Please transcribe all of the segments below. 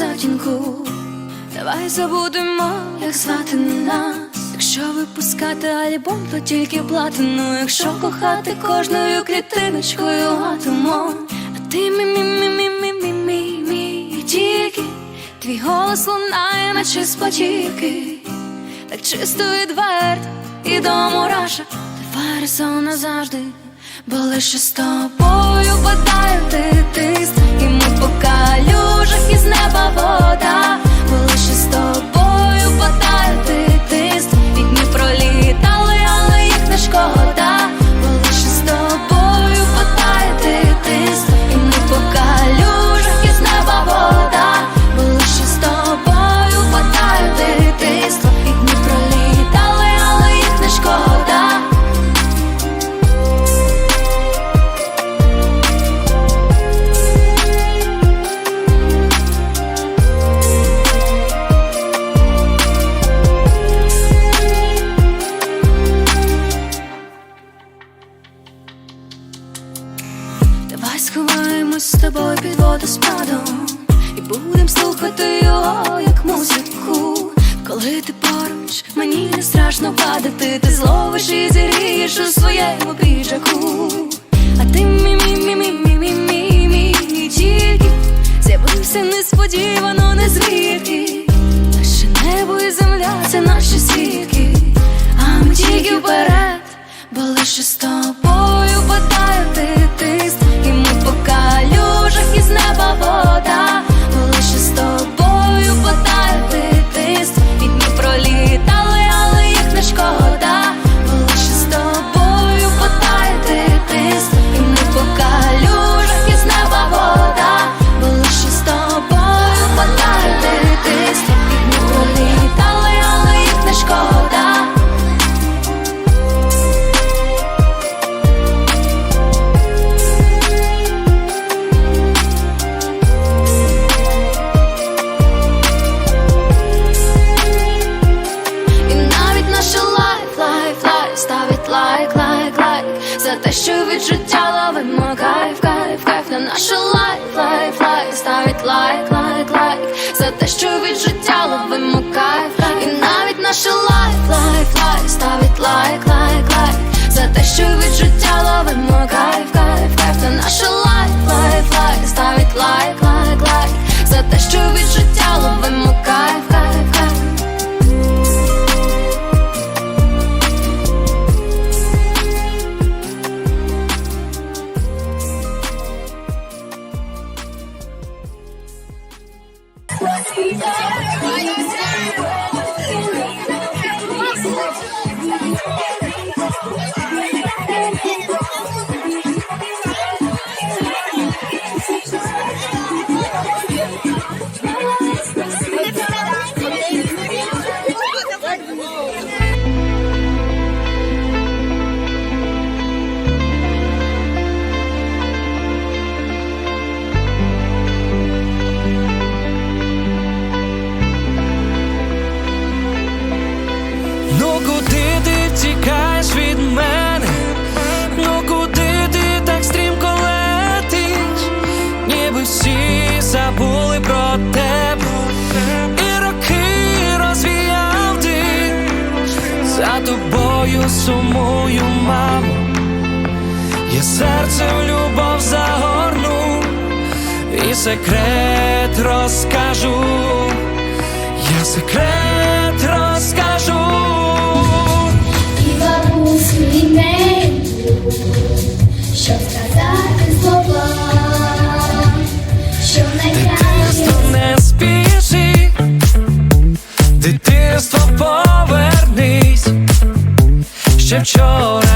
затінку. Давай забудемо, як звати нас. Якщо випускати альбом, то тільки платину. Якщо кохати кожною клітиночкою атомом. А ти мі мі мі мі мі мі мі мі тільки твій голос лунає, наче з платівки. Так чисто відверто і до мурашок Давай разом назавжди, бо лише з тобою падає дитинство під І будем слухати його, як музику. Коли ти поруч, мені не страшно падати. Ти зловиш і зірієш у своєму піджаку. А ти мі мі мі мі мі мі мі мі тільки З'явився несподівано, не звідки Наше небо і земля це наші свідки А ми тільки вперед, бо лише з За від життя ловимо. Кайф, кайф, кайф на нашу лайф, лайф, лайф. Ставить лайк, лайк, лайк. За те, що життя, ловимо. Кайф, кайф. І навіть наша лайф, лайф, лайф. Ставить лайк, лайк, лайк Why you. Сумую, мамо Я серцем любов загорну І секрет розкажу я секрет розкажу. І бабусь не що сказати вчора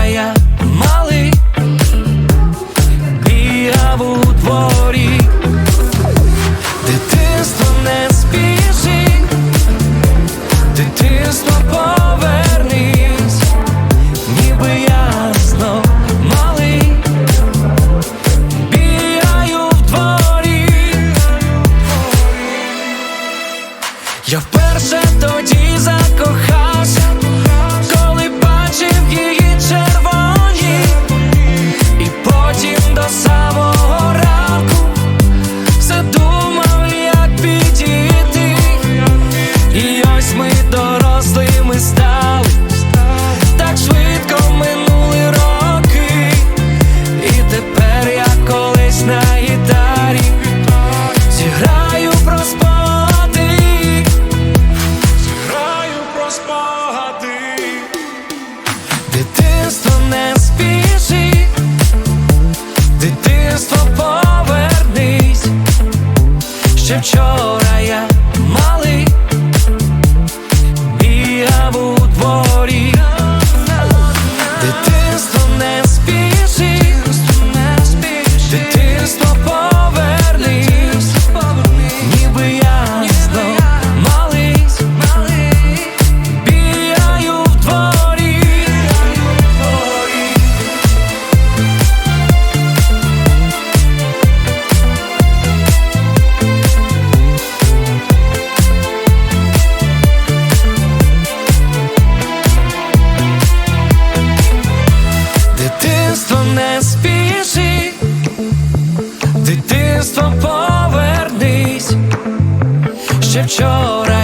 Ще вчора я не спіши, дитинство повернись. Ще вчора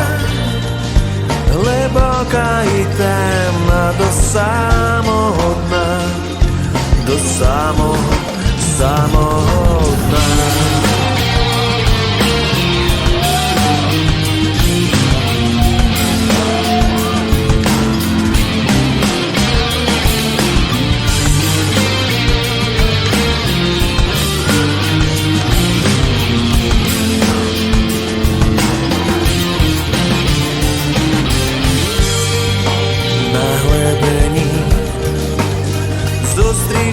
глибока і темна до самого дна, до самого, самого дна.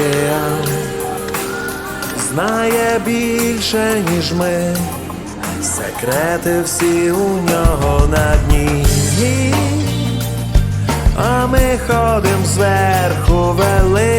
океан знає більше, ніж ми, секрети всі у нього на дні, а ми ходим зверху вверх.